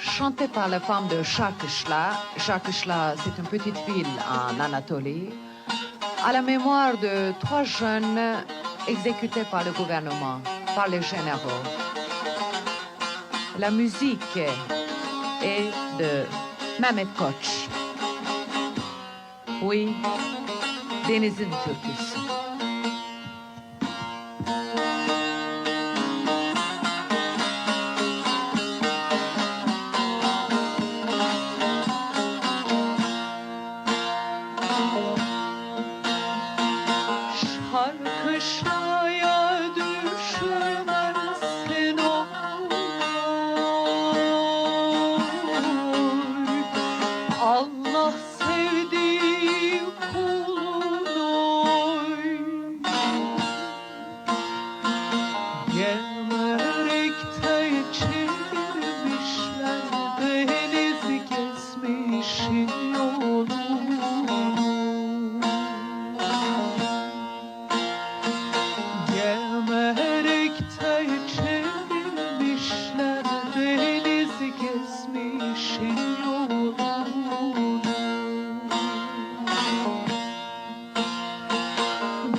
chantée par la femme de Şarkışla. Şarkışla, c'est une petite ville en Anatolie, à la mémoire de trois jeunes exécutés par le gouvernement, par les généraux. La musique est de Mehmet Koç. Oui, Deniz'in türküsü.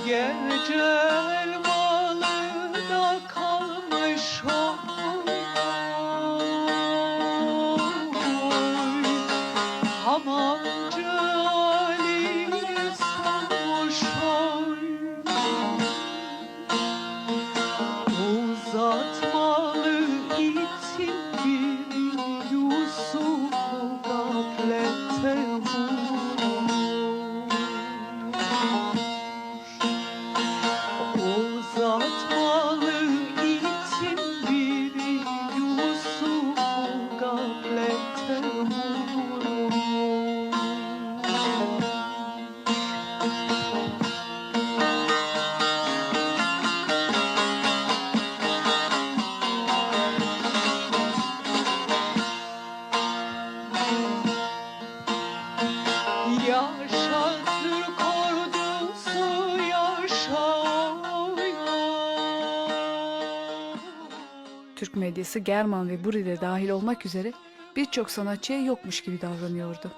Gece elmalıda kalmış oy Hamamcı Ali sormuş oy Uzatmalı itin bir Yusuf'u Türk medyası German ve Buri de dahil olmak üzere birçok sanatçıya yokmuş gibi davranıyordu.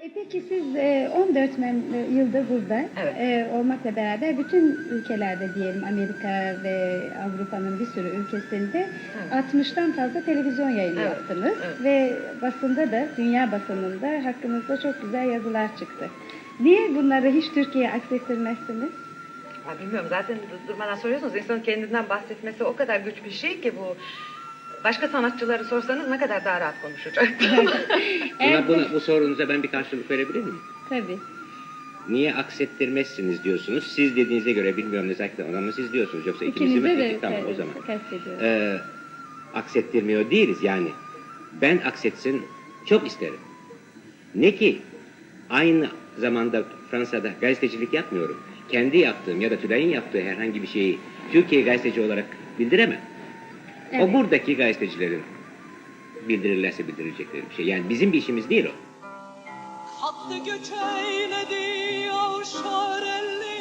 E Peki siz e, 14 mem- e, yıldır burada Evet. e, olmakla beraber bütün ülkelerde diyelim Amerika ve Avrupa'nın bir sürü ülkesinde 60'tan fazla televizyon yayını Evet, yaptınız evet. ve basında da dünya basınında hakkınızda çok güzel yazılar çıktı. Niye bunları hiç Türkiye'ye aksettirmezsiniz? Ya bilmiyorum zaten dur- durmadan soruyorsunuz. İnsanın kendinden bahsetmesi o kadar güç bir şey ki bu. Başka sanatçıları sorsanız ne kadar daha rahat konuşacak. Evet. Buna, buna, bu sorunuza ben bir karşılık verebilir miyim? Tabii. Niye aksettirmezsiniz diyorsunuz? Siz dediğinize göre bilmiyorum nezaketten ama siz diyorsunuz. Yoksa ikimiz mi? De tamam o tabii, zaman. Ee, aksettirmiyor değiliz yani. Ben aksetsin çok isterim. Ne ki aynı zamanda Fransa'da gazetecilik yapmıyorum. Kendi yaptığım ya da Tülay'ın yaptığı herhangi bir şeyi Türkiye gazeteci olarak bildiremem. Evet. O buradaki gazetecilerin bildirirlerse bildirilecekleri bir şey. Yani bizim bir işimiz değil o. Hattı göç eyledi avşar elleri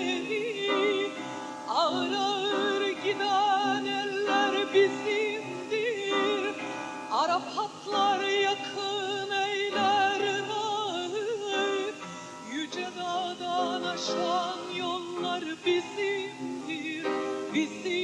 vizinho.